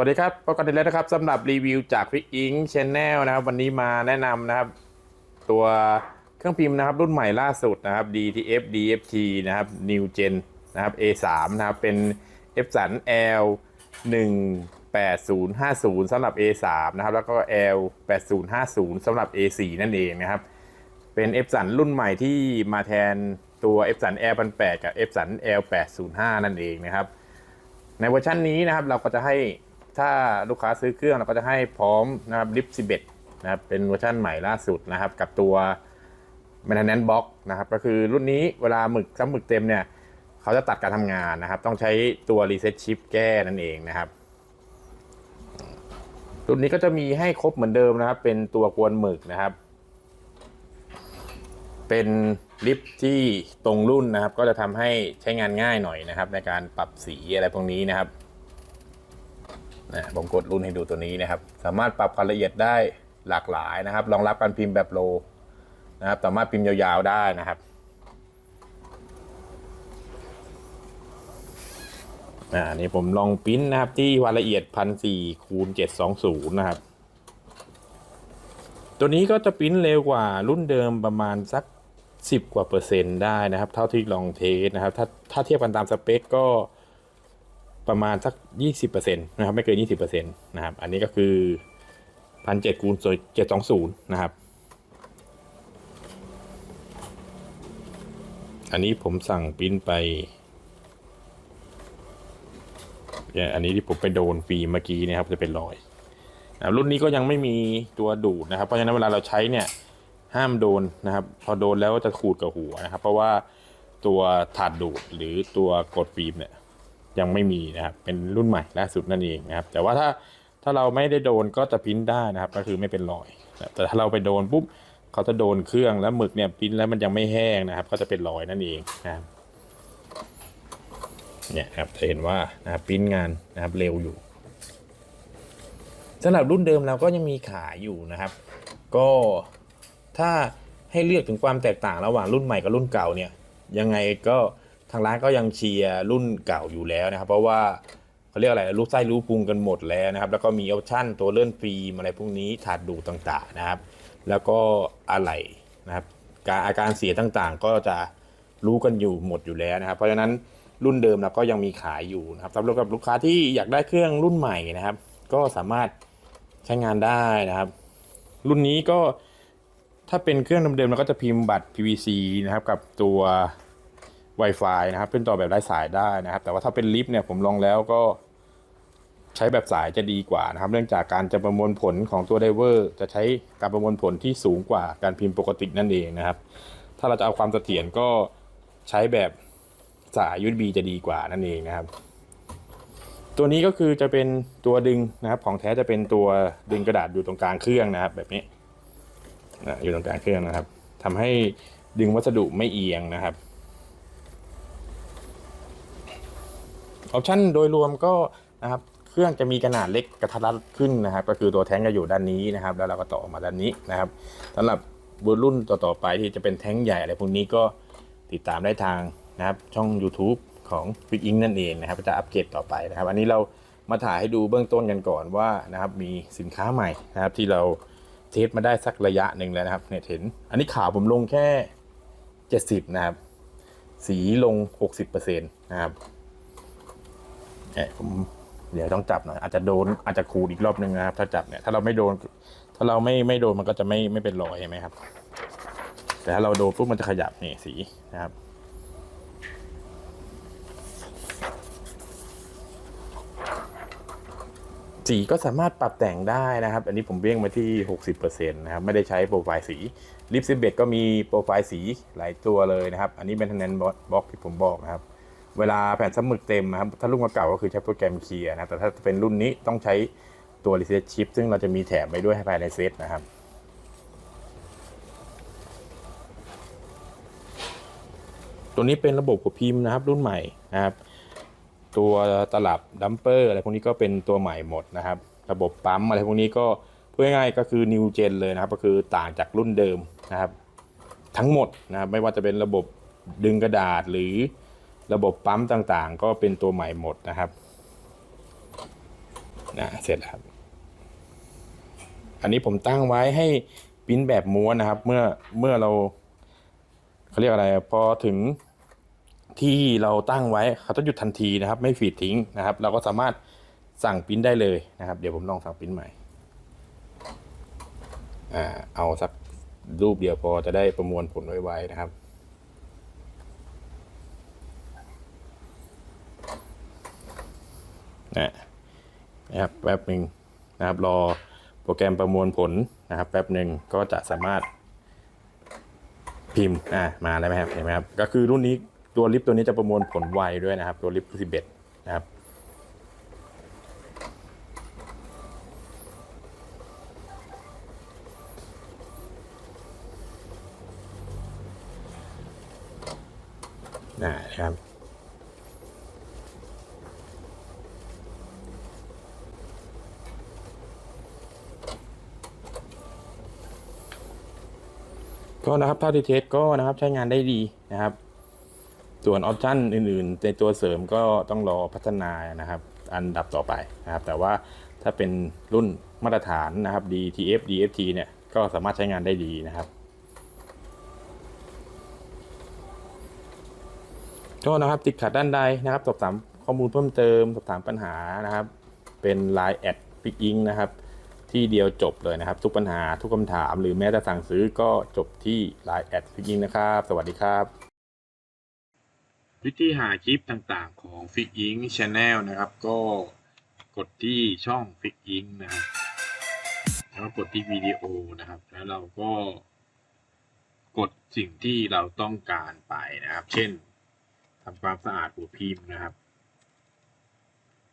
วัสดีครับพบกันอีกแล้วนะครับสำหรับรีวิวจากฟิกอิงชแนลนะครับ วันนี้มาแนะนำนะครับ ตัวเครื่องพิมพ์นะครับ รุ่นใหม่ล่าสุดนะครับ DTF DFT นะครับ New Gen นะครับ A3 นะครับเป็น f 3 L 18050สำหรับ A3 นะครับ แล้วก็ L 8050สำหรับ A4 นั่นเองนะครับ เป็น f 3รุ่นใหม่ที่มาแทนตัว f 3 L 8กับ f 3 L 805นั่นเองนะครับ ในเวอร์ชันนี้นะครับเราก็จะให้ ถ้าลูกค้าซื้อเครื่องเราก็จะให้พร้อมนะครับลิฟ11นะครับเป็นเวอร์ชันใหม่ล่าสุดนะครับ กับตัว maintenance box นะครับก็คือรุ่นนี้เวลาหมึกซ้ำหมึกเต็มเนี่ยเขาจะตัดการทำงานนะครับ ต้องใช้ตัว reset chip แก้นั่นเองนะครับรุ่นนี้ก็จะมีให้ครบเหมือนเดิมนะครับ เป็นตัวกวนหมึกนะครับ เป็นลิฟที่ตรงรุ่นนะครับ ก็จะทำให้ใช้งานง่ายหน่อยนะครับ ในการปรับสีอะไรพวกนี้นะครับ นะผมกดรุ่นให้ดูตัวนี้นะครับ สามารถปรับความละเอียดได้หลากหลายนะครับ รองรับการพิมพ์แบบโลนะครับ สามารถพิมพ์ยาวๆได้นะครับอ่านี่ผมลองปริ้นนะครับที่ความละเอียดพันสี่คูณเจ็ดสองศูนย์นะครับ ตัวนี้ก็จะปริ้นเร็วกว่ารุ่นเดิมประมาณสัก10กว่าเปอร์เซ็นต์ได้นะครับ เท่าที่ลองเทสนะครับ ถ้าถ้าเทียบกันตามสเปคก็ ประมาณสัก 20%นะครับไม่เกิน 20%นะครับอันนี้ก็คือ 1,700คูณ720 นะครับ อันนี้ผมสั่งปิ้นไป อันนี้ที่ผมไปโดนฟิล์มเมื่อกี้นะครับจะเป็นรอยนะร,รุ่นนี้ก็ยังไม่มีตัวดูดนะครับ เพราะฉะนั้นเวลาเราใช้เนี่ยห้ามโดนนะครับ พอโดนแล้วจะขูดกับหัวนะครับ เพราะว่าตัวถาดดูดหรือตัวกดฟิล์มเนี่ย ยังไม่มีนะครับ เป็นรุ่นใหม่ล่าสุดนั่นเองนะครับ แต่ว่าถ้าถ้าเราไม่ได้โดนก็จะพิมพ์ได้นะครับ ก็คือไม่เป็นรอยนะแต่ถ้าเราไปโดนปุ๊บเขาจะโดนเครื่องแล้วหมึกเนี่ยพิมพ์แล้วมันยังไม่แห้งนะครับ ก็จะเป็นรอยนั่นเองนะครับเนี่ยครับจะเห็นว่านะครับพิมพ์งานนะครับเร็วอยู่สำหรับรุ่นเดิมเราก็ยังมีขายอยู่นะครับ ก็ถ้าให้เลือกถึงความแตกต่างระหว่างรุ่นใหม่กับรุ่นเก่าเนี่ยยังไงก็ ทางร้านก็ยังเชียร์รุ่นเก่าอยู่แล้วนะครับ เพราะว่าเขาเรียกอะไรรู้ไส้รู้พุงกันหมดแล้วนะครับ แล้วก็มีออปชั่นตัวเลื่อนฟิล์มอะไรพวกนี้ถาดดูต่างๆนะครับ แล้วก็อะไหล่นะครับการอาการเสียต่างๆ ก็จะรู้กันอยู่หมดอยู่แล้วนะครับ เพราะฉะนั้นรุ่นเดิมเราก็ยังมีขายอยู่นะครับสำหรับลูกค้าที่อยากได้เครื่องรุ่นใหม่นะครับ ก็สามารถใช้งานได้นะครับ รุ่นนี้ก็ถ้าเป็นเครื่องเดิมๆเราก็จะพิมพ์บัตร PVC นะครับ กับตัว Wi-Fi นะครับเป็นต่อแบบไร้สายได้นะครับ แต่ว่าถ้าเป็นลิฟต์เนี่ยผมลองแล้วก็ใช้แบบสายจะดีกว่านะครับ เนื่องจากการจะประมวลผลของตัวไดเวอร์จะใช้การประมวลผลที่สูงกว่าการพิมพ์ปกตินั่นเองนะครับ ถ้าเราจะเอาความเสถียรก็ใช้แบบสาย USB จะดีกว่านั่นเองนะครับ ตัวนี้ก็คือจะเป็นตัวดึงนะครับ ของแท้จะเป็นตัวดึงกระดาษอยู่ตรงกลางเครื่องนะครับ แบบนี้นะอยู่ตรงกลางเครื่องนะครับทำให้ดึงวัสดุไม่เอียงนะครับ ออปชั่นโดยรวมก็นะครับเครื่องจะมีขนาดเล็กกระทัดรัดขึ้นนะครับ ก็คือตัวแท้งจะอยู่ด้านนี้นะครับ แล้วเราก็ต่อมาด้านนี้นะครับสำหรับรุ่นต่อๆไปที่จะเป็นแท้งใหญ่อะไรพวกนี้ก็ติดตามได้ทางนะครับช่อง YouTube ของ f i g i n นั่นเองนะครับจะอัปเกรดต่อไปนะครับ อันนี้เรามาถ่ายให้ดูเบื้องต้นกันก่อนว่านะครับมีสินค้าใหม่นะครับที่เราเทสมาได้สักระยะหนึ่งแล้วนะครับเนี่ยเห็น อันนี้ข่าวผมลงแค่ 70 นะครับ สีลง 60%นะครับ เนี่ยผมเดี๋ยวต้องจับหน่อยอาจจะโดนอาจจะขูดอีกรอบหนึ่งนะครับ ถ้าจับเนี่ยถ้าเราไม่โดน ถ้าเราไม่ไม่โดนมันก็จะไม่ไม่เป็นรอยใช่ไหมครับ แต่ถ้าเราโดนปุ๊บมันจะขยับนี่สีนะครับสีก็สามารถปรับแต่งได้นะครับ อันนี้ผมเบี้ยงมาที่ 60%นะครับ ไม่ได้ใช้โปรไฟล์สีลิปซิเบตก็มีโปรไฟล์สีหลายตัวเลยนะครับ อันนี้เป็นทันแนนบล็อกที่ผมบอกนะครับ เวลาแผ่นสมุดเต็มนะครับ ถ้ารุ่นเก่าก็คือใช้โปรแกรมเคลียร์นะ แต่ถ้าเป็นรุ่นนี้ต้องใช้ตัว Reset Chip ซึ่งเราจะมีแถมไปด้วยให้ภายในเซตนะครับตัวนี้เป็นระบบหัวพิมพ์นะครับ รุ่นใหม่นะครับ ตัวตลับดัมเปอร์อะไรพวกนี้ก็เป็นตัวใหม่หมดนะครับ ระบบปั๊มอะไรพวกนี้ก็พูดง่ายๆก็คือ new gen เลยนะครับ ก็คือต่างจากรุ่นเดิมนะครับ ทั้งหมดนะครับไม่ว่าจะเป็นระบบดึงกระดาษหรือ ระบบปั๊มต่างๆ ก็เป็นตัวใหม่หมดนะครับนะเสร็จแล้วครับ อันนี้ผมตั้งไว้ให้ปิ้นแบบม้วนนะครับ เมื่อเมื่อเราเขาเรียกอะไร พอถึงที่เราตั้งไว้เขาต้องหยุดทันทีนะครับ ไม่ฟีดทิ้งนะครับ เราก็สามารถสั่งปิ้นได้เลยนะครับ เดี๋ยวผมลองสั่งปิ้นใหม่อ่าเอาสักรูปเดียวพอจะได้ประมวลผลไวๆนะครับ นะนะครับแป๊บหนึ่งนะครับรอโปรแกรมประมวลผลนะครับแป๊บหนึ่งก็จะสามารถพิมพ์อ่ามาแล้วไหมครับเห็นไหมครับก็คือรุ่นนี้ตัวลิฟต์ตัวนี้จะประมวลผลไวด้วยนะครับ ตัวลิฟต์11นะครับนะครับ ก็นะครับเท่าที่เทสก็นะครับใช้งานได้ดีนะครับ ส่วนออปชันอื่น ๆ ในตัวเสริมก็ต้องรอพัฒนานะครับ อันดับต่อไปนะครับ แต่ว่าถ้าเป็นรุ่นมาตรฐานนะครับ DTF DFT เนี่ยก็สามารถใช้งานได้ดีนะครับก็นะครับติดขัดด้านใดนะครับสอบถามข้อมูลเพิ่มเติมสอบถามปัญหานะครับ เป็น Line แอดพิกอิงนะครับ ที่เดียวจบเลยนะครับ ทุกปัญหาทุกคำถาม หรือแม้แต่สั่งซื้อก็จบที่ Line แอดพิกอิงนะครับ สวัสดีครับ วิธีหาคลิปต่างๆของ f i g i n g Channel นะครับ ก็กดที่ช่อง f i g i n g นะครับแล้วก็กดที่วิดีโอนะครับ แล้วเราก็ กดสิ่งที่เราต้องการไปนะครับ เช่นทำความสะอาดหัวพิมพ์นะครับ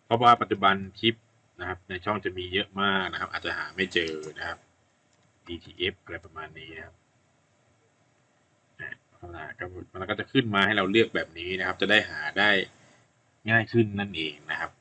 เพราะว่าปัจจุบันคลิป นะครับ ในช่องจะมีเยอะมากนะครับ อาจจะหาไม่เจอนะครับ ETF อะไรประมาณนี้นะครับอะเอาล่ะก็มันก็จะขึ้นมาให้เราเลือกแบบนี้นะครับ จะได้หาได้ง่ายขึ้นนั่นเองนะครับ